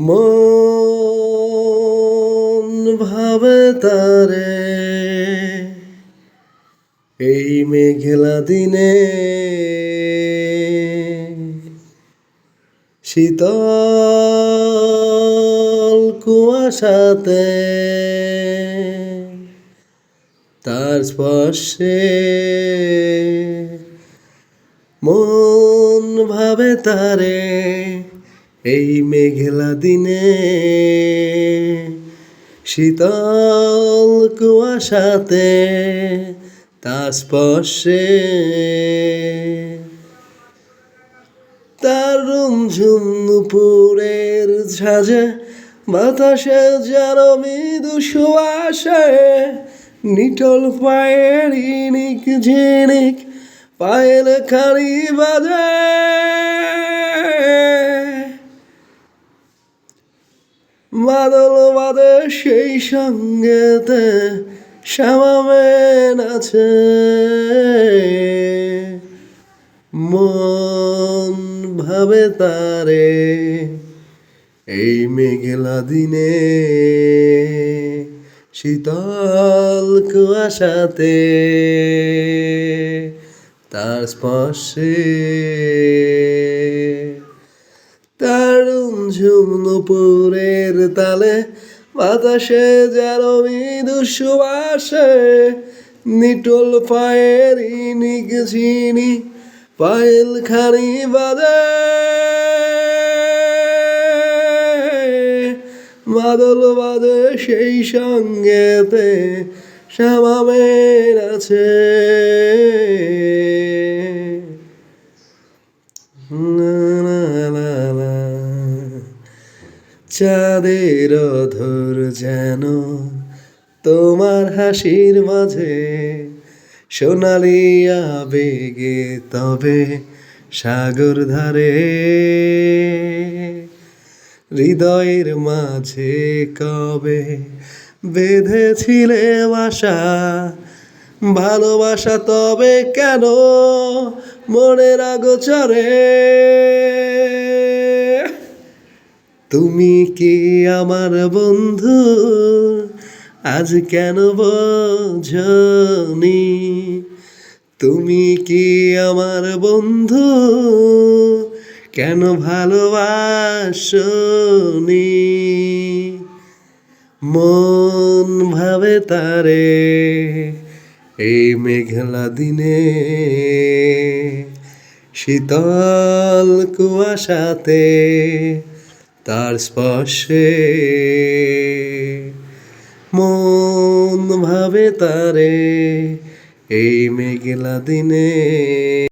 মন ভাবে তারে। এই মেঘলা দিনে শীতল কুয়াশাতে তার স্পর্শে মন ভাবে তারে। এই মেঘলা দিনে শীতল কুয়াশাতে তার স্পর্শে তার রুমঝুম নুপুরের ঝাঁঝে বাতাসে যেন মৃদু সুবাসে নিটল পায়ের ইনিক ঝিনিক পায়ের খালি বাজে। বাদল বাদে সেই সঙ্গেতে শ্যামামেন আছে। মন ভাবে তারে এই মেঘলা দিনে শীতল কুয়াশাতে তার স্পর্শে তার ঝুম নুপুরের তালে, বাতাসে যেন মৃদু নিটল পায়ের ইনিক ঝিনি পায়েল খানি বাজে। মাদল বাজে সেই সঙ্গেতে শ্যামামের আছে। চাঁদের অধর যেন তোমার হাসির মাঝে সোনালি আবেগে তবে সাগর ধারে। হৃদয়ের মাঝে কবে বেঁধেছিলে বাসা ভালোবাসা তবে কেন মনের আগোচরে? তুমি কি আমার বন্ধু? আজ কেন বোঝনি? তুমি কি আমার বন্ধু? কেন ভালোবাসনি? মন ভাবে তারে এই মেঘলা দিনে। শীতল কুয়াশাতে তার স্পর্শে। মন ভাবে তারে এই মেঘলা দিনে।